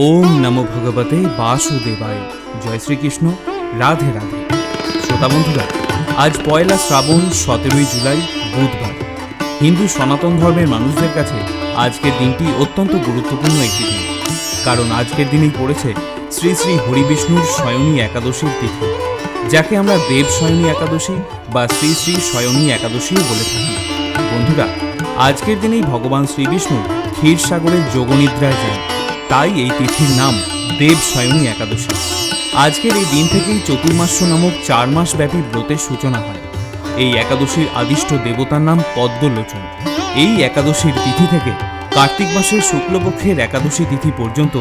ওম নমো ভগবতে বাসুদেবায়। জয় শ্রীকৃষ্ণ, রাধে রাধে। শ্রোতা বন্ধুরা, আজ পয়লা শ্রাবণ, সতেরোই জুলাই, বুধবার। হিন্দু সনাতন ধর্মের মানুষদের কাছে আজকের দিনটি অত্যন্ত গুরুত্বপূর্ণ একটি দিন। কারণ আজকের দিনেই পড়েছে শ্রী শ্রী হরিবিষ্ণুর স্বয়নী একাদশীর তিথি, যাকে আমরা দেব স্বয়নী একাদশী বা শ্রী শ্রী স্বয়নী একাদশীও বলে থাকি। বন্ধুরা, আজকের দিনেই ভগবান শ্রীবিষ্ণু ক্ষীরসাগরের যোগনিদ্রায় যান। তাই এই তিথির নাম দেব স্বয়নী একাদশী। আজকের এই দিন থেকেই চতুর্মাস্য নামক চার মাস ব্যাপী ব্রতের সূচনা হয়। এই একাদশীর আদিষ্ট দেবতার নাম পদ্মলোচন। এই একাদশীর তিথি থেকে কার্তিক মাসের শুক্লপক্ষের একাদশী তিথি পর্যন্ত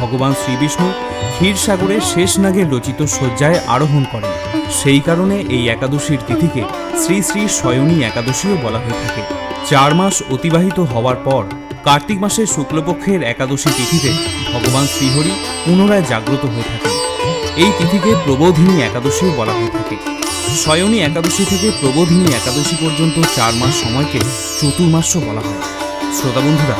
ভগবান শ্রীবিষ্ণু ক্ষীরসাগরের শেষ নাগের রচিত শয্যায় আরোহণ করেন। সেই কারণে এই একাদশীর তিথিকে শ্রী শ্রী স্বয়নী একাদশীও বলা হয়ে থাকে। চার মাস অতিবাহিত হওয়ার পর কার্তিক মাসের শুক্লপক্ষের একাদশী তিথিতে ভগবান শ্রীহরি পুনরায় জাগ্রত হয়ে থাকে এই তিথিকে প্রবোধিনী একাদশীও বলা হয়ে থাকে। স্বয়নী একাদশী থেকে প্রবোধিনী একাদশী পর্যন্ত চার মাস সময়কে চতুর্মাস্য বলা হয়। শ্রোতা বন্ধুরা,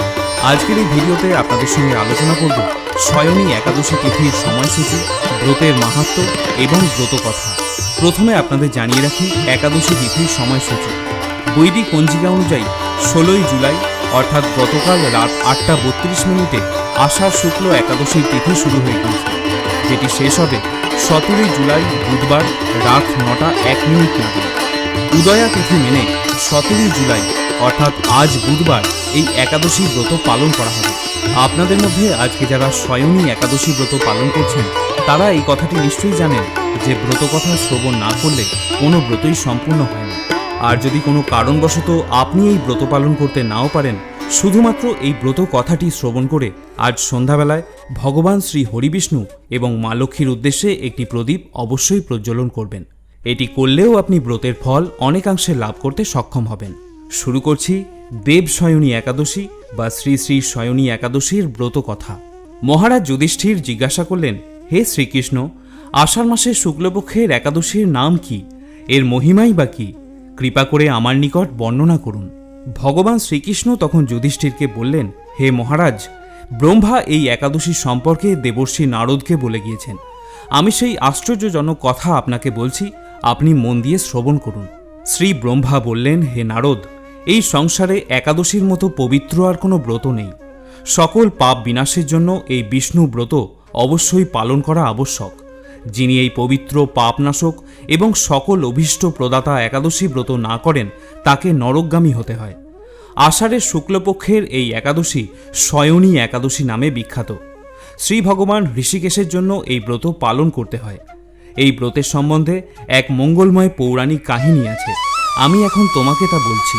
আজকের এই ভিডিওতে আপনাদের সঙ্গে আলোচনা করব স্বয়নী একাদশী তিথির সময়সূচি, ব্রতের মাহাত্ম এবং ব্রত কথা প্রথমে আপনাদের জানিয়ে রাখি একাদশী তিথির সময়সূচি। বৈদিক পঞ্জিকা অনুযায়ী ষোলোই জুলাই অর্থাৎ গতকাল রাত আটটা বত্রিশ মিনিটে আষাঢ় শুক্ল একাদশীর তিথি শুরু হয়ে গিয়েছে, যেটি শেষ হবে সতেরোই জুলাই বুধবার রাত নটা এক মিনিট নাগাদ। উদয়া তিথি মেনে সতেরোই জুলাই, অর্থাৎ আজ বুধবার, এই একাদশী ব্রত পালন করা হবে। আপনাদের মধ্যে আজকে যারা স্বয়নী একাদশী ব্রত পালন করছেন, তারা এই কথাটি নিশ্চয়ই জানেন যে ব্রত কথা শ্রবণ না করলে কোনো ব্রতই সম্পূর্ণ হয় না। আর যদি কোনো কারণবশত আপনি এই ব্রত পালন করতে নাও পারেন, শুধুমাত্র এই ব্রত কথাটি শ্রবণ করে আজ সন্ধ্যাবেলায় ভগবান শ্রী হরিবিষ্ণু এবং মা লক্ষ্মীর উদ্দেশ্যে একটি প্রদীপ অবশ্যই প্রজ্বলন করবেন। এটি করলেও আপনি ব্রতের ফল অনেকাংশে লাভ করতে সক্ষম হবেন। শুরু করছি দেব স্বয়নী একাদশী বা শ্রী শ্রী স্বয়নী একাদশীর ব্রত কথা। মহারাজ যুধিষ্ঠির জিজ্ঞাসা করলেন, হে শ্রীকৃষ্ণ, আষাঢ় মাসের শুক্লপক্ষের একাদশীর নাম কি? এর মহিমাই বা কি? কৃপা করে আমার নিকট বর্ণনা করুন। ভগবান শ্রীকৃষ্ণ তখন যুধিষ্ঠিরকে বললেন, হে মহারাজ, ব্রহ্মা এই একাদশী সম্পর্কে দেবর্ষী নারদকে বলে গিয়েছেন। আমি সেই আশ্চর্যজনক কথা আপনাকে বলছি, আপনি মন দিয়ে শ্রবণ করুন। শ্রী ব্রহ্মা বললেন, হে নারদ, এই সংসারে একাদশীর মতো পবিত্র আর কোনো ব্রত নেই। সকল পাপ বিনাশের জন্য এই বিষ্ণু ব্রত অবশ্যই পালন করা আবশ্যক। যিনি এই পবিত্র পাপনাশক এবং সকল অভীষ্ট প্রদাতা একাদশী ব্রত না করেন, তাকে নরকগামী হতে হয়। আষাঢ়ের শুক্লপক্ষের এই একাদশী স্বয়নী একাদশী নামে বিখ্যাত। শ্রী ভগবান ঋষিকেশের জন্য এই ব্রত পালন করতে হয়। এই ব্রতের সম্বন্ধে এক মঙ্গলময় পৌরাণিক কাহিনী আছে। আমি এখন তোমাকে তা বলছি।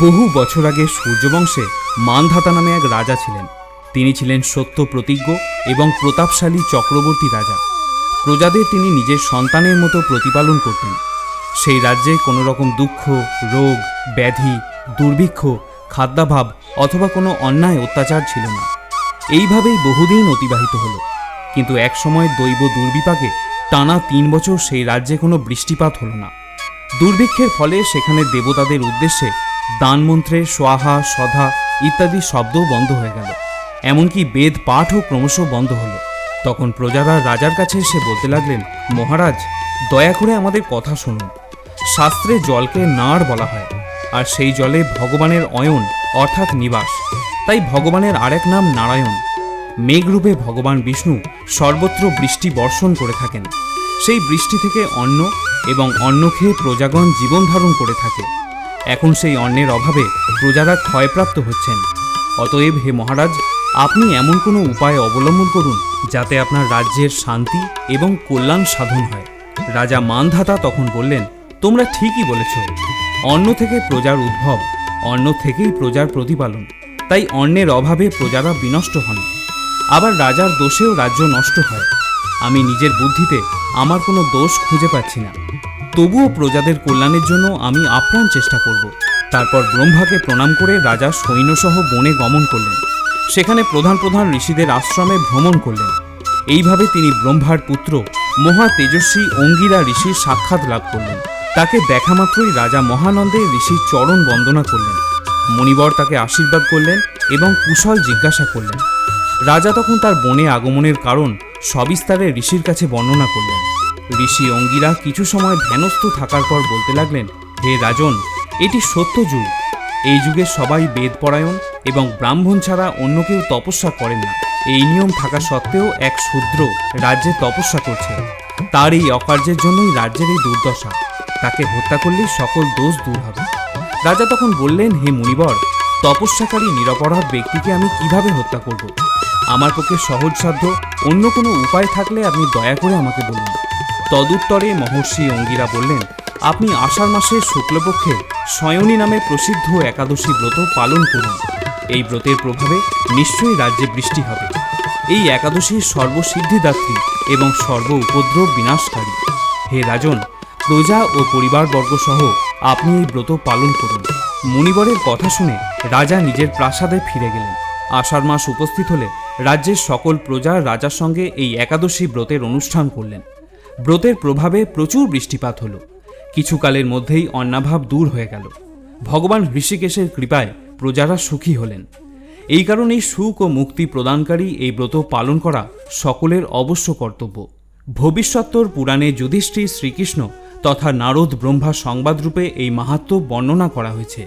বহু বছর আগে সূর্যবংশে মানধাতা নামে এক রাজা ছিলেন। তিনি ছিলেন সত্য প্রতিজ্ঞ এবং প্রতাপশালী চক্রবর্তী রাজা। প্রজাদের তিনি নিজের সন্তানের মতো প্রতিপালন করতেন। সেই রাজ্যে কোনো রকম দুঃখ, রোগ, ব্যাধি, দুর্ভিক্ষ, খাদ্যাভাব অথবা কোনো অন্যায় অত্যাচার ছিল না। এইভাবেই বহুদিন অতিবাহিত হলো। কিন্তু এক সময় দৈব দুর্বিপাকে টানা তিন বছর সেই রাজ্যে কোনো বৃষ্টিপাত হলো না। দুর্ভিক্ষের ফলে সেখানে দেবতাদের উদ্দেশ্যে দানমন্ত্রের সোয়াহা, সধা ইত্যাদি শব্দও বন্ধ হয়ে গেল। এমনকি বেদ পাঠও ক্রমশ বন্ধ হলো। তখন প্রজারা রাজার কাছে এসে বলতে লাগলেন, মহারাজ, দয়া করে আমাদের কথা শুনুন। শাস্ত্রে জলকে নাড় বলা হয়, আর সেই জলে ভগবানের অয়ন, অর্থাৎ নিবাস। তাই ভগবানের আরেক নাম নারায়ণ। মেঘরূপে ভগবান বিষ্ণু সর্বত্র বৃষ্টি বর্ষণ করে থাকেন। সেই বৃষ্টি থেকে অন্ন এবং অন্ন খেয়ে প্রজাগণ জীবন ধারণ করে থাকে। এখন সেই অন্নের অভাবে প্রজারা ক্ষয়প্রাপ্ত হচ্ছেন। অতএব হে মহারাজ আপনি এমন কোনো উপায় অবলম্বন করুন যাতে আপনার রাজ্যের শান্তি এবং কল্যাণ সাধন হয়। রাজা মানধাতা তখন বললেন, তোমরা ঠিকই বলেছ। অন্ন থেকে প্রজার উদ্ভব, অন্ন থেকেই প্রজার প্রতিপালন। তাই অন্যের অভাবে প্রজারা বিনষ্ট হন। আবার রাজার দোষেও রাজ্য নষ্ট হয়। আমি নিজের বুদ্ধিতে আমার কোনো দোষ খুঁজে পাচ্ছি না। তবুও প্রজাদের কল্যাণের জন্য আমি আপ্রাণ চেষ্টা করব। তারপর ব্রহ্মাকে প্রণাম করে রাজা সৈন্যসহ বনে গমন করলেন। সেখানে প্রধান প্রধান ঋষিদের আশ্রমে ভ্রমণ করলেন। এইভাবে তিনি ব্রহ্মার পুত্র, মহা তেজস্বী অঙ্গিরা ঋষির সাক্ষাৎ লাভ করলেন। তাকে দেখা মাত্রই রাজা মহানন্দে ঋষির চরণ বন্দনা করলেন। মণিবর তাকে আশীর্বাদ করলেন এবং কুশল জিজ্ঞাসা করলেন। রাজা তখন তার বনে আগমনের কারণ সবিস্তারে ঋষির কাছে বর্ণনা করলেন। ঋষি অঙ্গিরা কিছু সময় ধ্যানস্থ থাকার পর বলতে লাগলেন, হে রাজন, এটি সত্য যুগ। এই যুগে সবাই বেদপরায়ণ এবং ব্রাহ্মণ ছাড়া অন্য কেউ তপস্যা করেন না। এই নিয়ম থাকা সত্ত্বেও এক শূদ্র রাজ্যে তপস্যা করছে। তার এই অকার্যের জন্যই রাজ্যের এই দুর্দশা। তাকে হত্যা করলেই সকল দোষ দূর হবে। রাজা তখন বললেন, হে মুনিবর, তপস্যাকারী নিরপরাধ ব্যক্তিকে আমি কীভাবে হত্যা করব? আমার পক্ষে সহজসাধ্য অন্য কোনো উপায় থাকলে আপনি দয়া করে আমাকে বলুন। তদুত্তরে মহর্ষি অঙ্গিরা বললেন আপনি আষাঢ় মাসের শুক্লপক্ষে শয়নী নামে প্রসিদ্ধ একাদশী ব্রত পালন করুন। এই ব্রতের প্রভাবে নিশ্চয়ই রাজ্যে বৃষ্টি হবে। এই একাদশী সর্বসিদ্ধিদাত্রী এবং সর্ব উপদ্রব বিনাশকারী। হে রাজন, প্রজা ও পরিবারবর্গ সহ আপনি এই ব্রত পালন করুন। মুনিবরের কথা শুনে রাজা নিজের প্রাসাদে ফিরে গেলেন। আষাঢ় মাস উপস্থিত হলে রাজ্যের সকল প্রজা রাজার সঙ্গে এই একাদশী ব্রতের অনুষ্ঠান করলেন। ব্রতের প্রভাবে প্রচুর বৃষ্টিপাত হলো। কিছুকালের মধ্যেই অন্নাভাব দূর হয়ে গেল। ভগবান ঋষিকেশের কৃপায় প্রজারা সুখী হলেন। এই কারণেই সুখ ও মুক্তি প্রদানকারী এই ব্রত পালন করা সকলের অবশ্য কর্তব্য। ভবিষ্যত্তর পুরাণে যুধিষ্ঠির শ্রীকৃষ্ণ তথা নারদ ব্রহ্মা সংবাদরূপে এই মাহাত্ম্য বর্ণনা করা হয়েছে।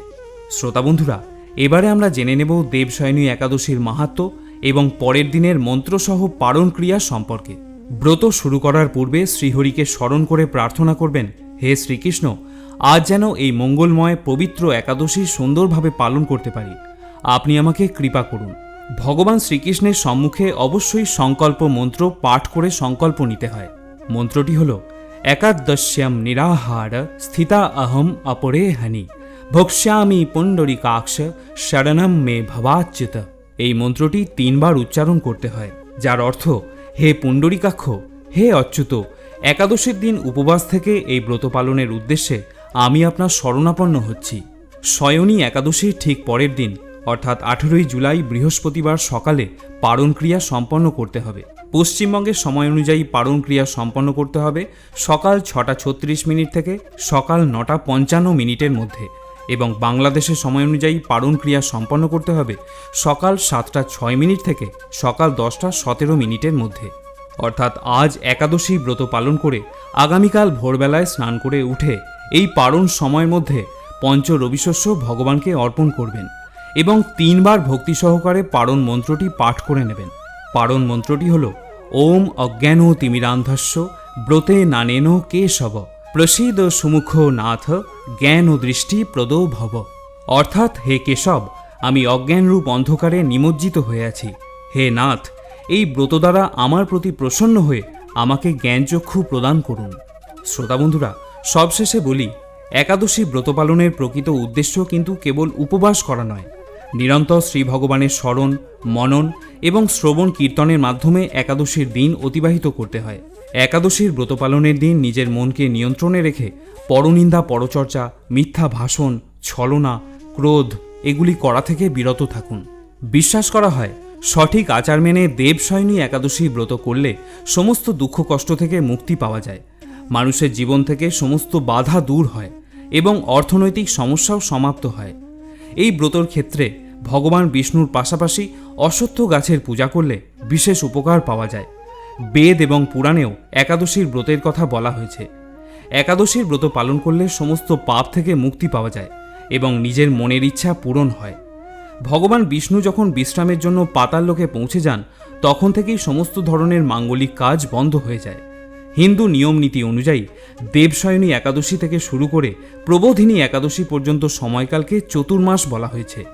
শ্রোতা বন্ধুরা, এবারে আমরা জেনে নেব দেবশয়নী একাদশীর মাহাত্ম্য এবং পরের দিনের মন্ত্রসহ পারণ ক্রিয়া সম্পর্কে। ব্রত শুরু করার পূর্বে শ্রীহরিকে স্মরণ করে প্রার্থনা করবেন হে শ্রীকৃষ্ণ, আজ যেন এই মঙ্গলময়, পবিত্র একাদশী সুন্দরভাবে পালন করতে পারি। আপনি আমাকে কৃপা করুন। ভগবান শ্রীকৃষ্ণের সম্মুখে অবশ্যই সংকল্প মন্ত্র পাঠ করে সংকল্প নিতে হয়। মন্ত্রটি হল একাদশ্যাম নিরাহার স্থিতা অহম অপরে হানি। ভক্ষ্যামি পুণ্ডরিকাক্ষ শরণম মে ভবাচ্যুত এই মন্ত্রটি তিনবার উচ্চারণ করতে হয়, যার অর্থ, হে পুণ্ডরিকাক্ষ হে অচ্যুত একাদশীর দিন উপবাস থেকে এই ব্রত পালনের উদ্দেশ্যে আমি আপনার শরণাপন্ন হচ্ছি। শয়নী একাদশীর ঠিক পরের দিন, অর্থাৎ আঠেরোই জুলাই বৃহস্পতিবার সকালে পারণ ক্রিয়া সম্পন্ন করতে হবে। পশ্চিমবঙ্গের সময় অনুযায়ী পারণ ক্রিয়া সম্পন্ন করতে হবে সকাল ছটা ছত্রিশ মিনিট থেকে সকাল নটা পঞ্চান্ন মিনিটের মধ্যে এবং বাংলাদেশের সময় অনুযায়ী পারণ ক্রিয়া সম্পন্ন করতে হবে সকাল সাতটা ছয় মিনিট থেকে সকাল দশটা সতেরো মিনিটের মধ্যে। অর্থাৎ আজ একাদশী ব্রত পালন করে আগামীকাল ভোরবেলায় স্নান করে উঠে এই পারণ সময়ের মধ্যে পঞ্চ রবিশস্য ভগবানকে অর্পণ করবেন এবং তিনবার ভক্তি সহকারে পারণ মন্ত্রটি পাঠ করে নেবেন। পারণ মন্ত্রটি হল, ওম অজ্ঞান তিমিরান্ধস্য ব্রতে নানেন কেশব, প্রসিদ সুমুখ নাথ, জ্ঞান ও দৃষ্টি প্রদো ভব। অর্থাৎ, হে কেশব, আমি অজ্ঞানরূপ অন্ধকারে নিমজ্জিত হয়ে আছি। হে নাথ এই ব্রত দ্বারা আমার প্রতি প্রসন্ন হয়ে আমাকে জ্ঞানচক্ষু প্রদান করুন। শ্রোতা বন্ধুরা, সবশেষে বলি, একাদশী ব্রত পালনের প্রকৃত উদ্দেশ্য কিন্তু কেবল উপবাস করা নয়। নিরন্তর শ্রী ভগবানের স্মরণ, মনন এবং শ্রবণ কীর্তনের মাধ্যমে একাদশীর দিন অতিবাহিত করতে হয়। একাদশীর ব্রত পালনের দিন নিজের মনকে নিয়ন্ত্রণে রেখে পরনিন্দা, পরচর্চা, মিথ্যা ভাষণ, ছলনা, ক্রোধ এগুলি করা থেকে বিরত থাকুন। বিশ্বাস করা হয় সঠিক আচার মেনে দেবশয়নী একাদশী ব্রত করলে সমস্ত দুঃখ কষ্ট থেকে মুক্তি পাওয়া যায়। মানুষের জীবন থেকে সমস্ত বাধা দূর হয় এবং অর্থনৈতিক সমস্যাও সমাপ্ত হয়। এই ব্রতর ক্ষেত্রে ভগবান বিষ্ণুর পাশাপাশি অশ্বত্থ গাছের পূজা করলে বিশেষ উপকার পাওয়া যায়। বেদ এবং পুরাণেও একাদশীর ব্রতের কথা বলা হয়েছে। একাদশীর ব্রত পালন করলে সমস্ত পাপ থেকে মুক্তি পাওয়া যায় এবং নিজের মনের ইচ্ছা পূরণ হয়। ভগবান বিষ্ণু যখন বিশ্রামের জন্য পাতাল লোকে পৌঁছে যান, তখন থেকেই সমস্ত ধরনের মাঙ্গলিক কাজ বন্ধ হয়ে যায়। হিন্দু নিয়ম নীতি অনুযায়ী দেবশয়নী একাদশী থেকে শুরু করে প্রবোধিনী একাদশী পর্যন্ত সময়কালকে চতুর্মাস বলা হয়েছে।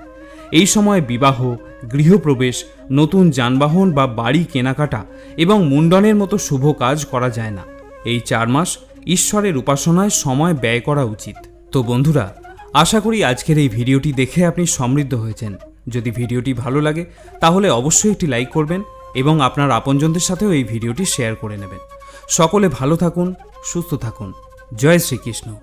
এই সময় বিবাহ, গৃহপ্রবেশ, নতুন যানবাহন বা বাড়ি কেনাকাটা এবং মুন্ডনের মতো শুভ কাজ করা যায় না। এই চার মাস ঈশ্বরের উপাসনায় সময় ব্যয় করা উচিত। তো বন্ধুরা আশা করি আজকের এই ভিডিওটি দেখে আপনি সমৃদ্ধ হয়েছেন। যদি ভিডিওটি ভালো লাগে, তাহলে অবশ্যই একটি লাইক করবেন এবং আপনার আপনজনদের সাথেও এই ভিডিওটি শেয়ার করে নেবেন। সকলে ভালো থাকুন, সুস্থ থাকুন। জয় শ্রীকৃষ্ণ।